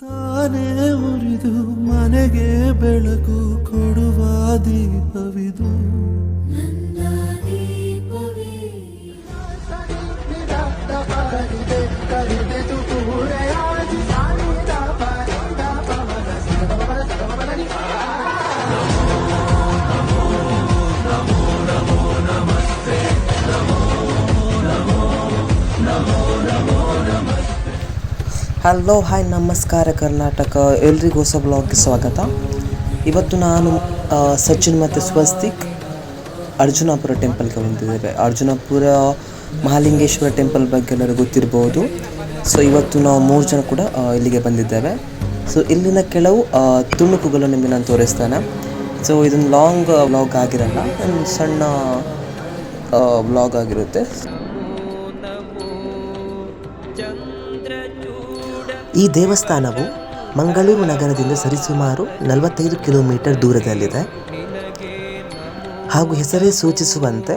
ತಾನೇ ಉರಿದು ಮನೆಗೆ ಬೆಳಕು ಕೊಡುವ ದೀಪವಿದು. ಹಲೋ, ಹಾಯ್, ನಮಸ್ಕಾರ ಕರ್ನಾಟಕ. ಎಲ್ರಿಗೂ ಹೊಸ ಬ್ಲಾಗ್ಗೆ ಸ್ವಾಗತ. ಇವತ್ತು ನಾನು ಸಚಿನ್ ಮತ್ತು ಸ್ವಸ್ತಿಕ್ ಅರ್ಜುನಾಪುರ ಟೆಂಪಲ್ಗೆ ಬಂದಿದ್ದೇವೆ. ಅರ್ಜುನಾಪುರ ಮಹಾಲಿಂಗೇಶ್ವರ ಟೆಂಪಲ್ ಬಗ್ಗೆ ಎಲ್ಲರೂ ಗೊತ್ತಿರ್ಬೋದು. ಸೊ ಇವತ್ತು ನಾವು ಮೂರು ಜನ ಕೂಡ ಇಲ್ಲಿಗೆ ಬಂದಿದ್ದೇವೆ. ಸೊ ಇಲ್ಲಿನ ಕೆಲವು ತುಣುಕುಗಳು ನಿಮಗೆ ನಾನು ತೋರಿಸ್ತೇನೆ. ಸೊ ಇದೊಂದು ಲಾಂಗ್ ವ್ಲಾಗ್ ಆಗಿರಲ್ಲ. ಒಂದು ಸಣ್ಣ ವ್ಲಾಗ್ ಆಗಿರುತ್ತೆ. ಈ ದೇವಸ್ಥಾನವು ಮಂಗಳೂರು ನಗರದಿಂದ ಸರಿಸುಮಾರು ನಲವತ್ತೈದು ಕಿಲೋಮೀಟರ್ ದೂರದಲ್ಲಿದೆ. ಹಾಗೂ ಹೆಸರೇ ಸೂಚಿಸುವಂತೆ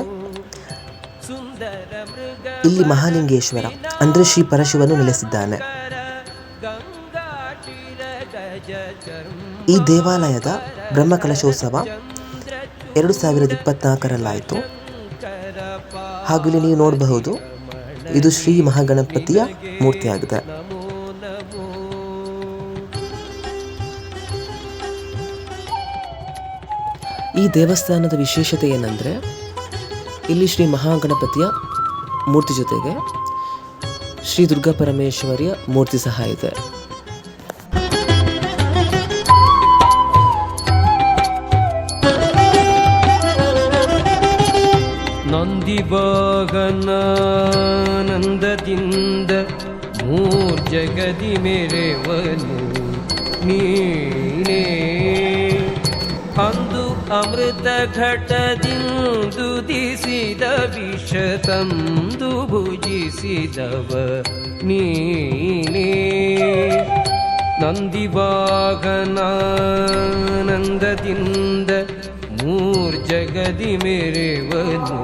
ಇಲ್ಲಿ ಮಹಾಲಿಂಗೇಶ್ವರ, ಅಂದರೆ ಶ್ರೀ ಪರಶಿವನು ನೆಲೆಸಿದ್ದಾನೆ. ಈ ದೇವಾಲಯದ ಬ್ರಹ್ಮಕಲಶೋತ್ಸವ ಎರಡು ಸಾವಿರದ ಇಪ್ಪತ್ನಾಲ್ಕರಲ್ಲಾಯಿತು. ಹಾಗೂ ಇಲ್ಲಿ ನೀವು ನೋಡಬಹುದು, ಇದು ಶ್ರೀ ಮಹಾಗಣಪತಿಯ ಮೂರ್ತಿಯಾಗಿದೆ. ಈ ದೇವಸ್ಥಾನದ ವಿಶೇಷತೆ ಏನಂದರೆ, ಇಲ್ಲಿ ಶ್ರೀ ಮಹಾಗಣಪತಿಯ ಮೂರ್ತಿ ಜೊತೆಗೆ ಶ್ರೀ ದುರ್ಗಾ ಪರಮೇಶ್ವರಿಯ ಮೂರ್ತಿ ಸಹ ಇದೆ. ನಂದಿಭಾಗನಾನಂದದಿಂದ ಮೂರ್ ಜಗದಿ ಮೆರೆವನು ನೀನೇ ಅಮೃತ ಘಟದಿಂದು ದಿಸಿದ ವಿಷ ತಂದು ಭುಜಿಸಿದವ ನೀನೇ ನಂದಿವಾಗನಾನಂದದಿಂದ ಮೂರ್ಜಗದಿ ಮೆರೆವನು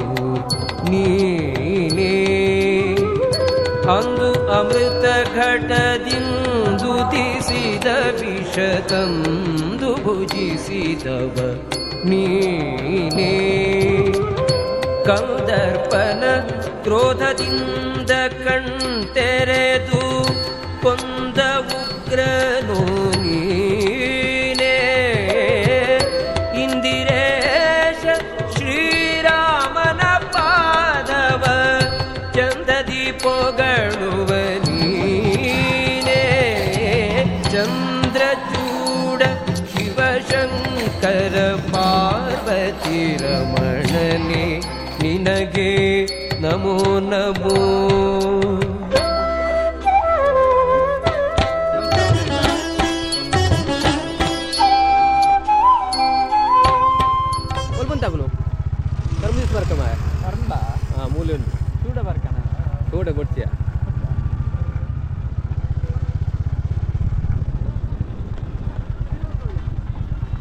ನೀನೇ ಅಂದು ಅಮೃತ ಘಟದಿಂದು ದಿಸಿದ ವಿಷ ತಂದು ಭುಜಿಸಿದವ कौदर्पणक्रोधदिन्द कण्टरे तुन्द उग्रलो नीणे इन्दिरे श्रीरामनपाधव चन्ददीपोगण ರಮಣನೆ ನಿನಗೆ ನಮೋ ನಮೋ ಬಂತಾವನು ಕರ್ಮೀಸ್ ಬರ್ಕಮ್ಮ ಕರ್ಮ ಹಾಂ ಮೂಲೆ ಉಂಟು ಚೂಡ ಬರ್ಕನ ಕೂಡ ಕೊಡ್ತೀಯ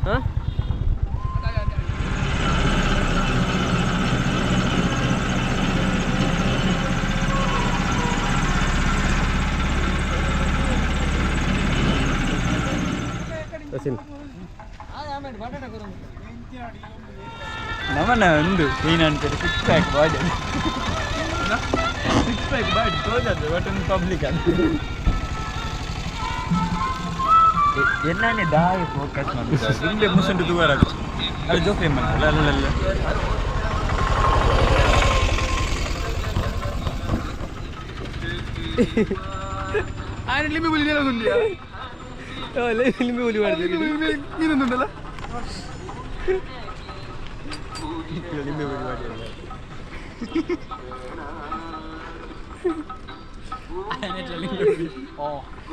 ಹಾಂ ಕಸಿನ್ ನಮನ ಒಂದು ಮೀನು ಅಂತೇಳಿ six pack body six pack body ತೋದದ್ದು but ಒಂದು ಪಬ್ಲಿಕ್ ಅಂತ ಎಲ್ಲಾನೆ ದಾಯ ಫೋಕಸ್ ಮಾಡಿದ್ದಾರೆ ಹಿಂಗೆ ಮುಸಂಡು ದೂರ ಆಗುತ್ತೆ ಅದು ಜೋಕೆ ಮಾಡಲ್ಲ ಅಲ್ಲಲ್ಲ ಆನೆ ಲಿಮಿ ಬುಲಿ ನೆಲದುಂಡಿಯಾ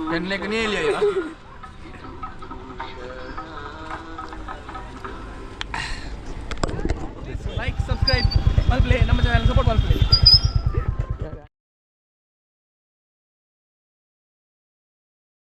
പെണ്ണിലേക്ക് നീ അല്ലേ? ലൈക്ക് സബ്സ്ക്രൈബ് മൽപ്പിളേ നമ്മുടെ ചാനൽ സപ്പോർട്ട് മൽപ്പിളേ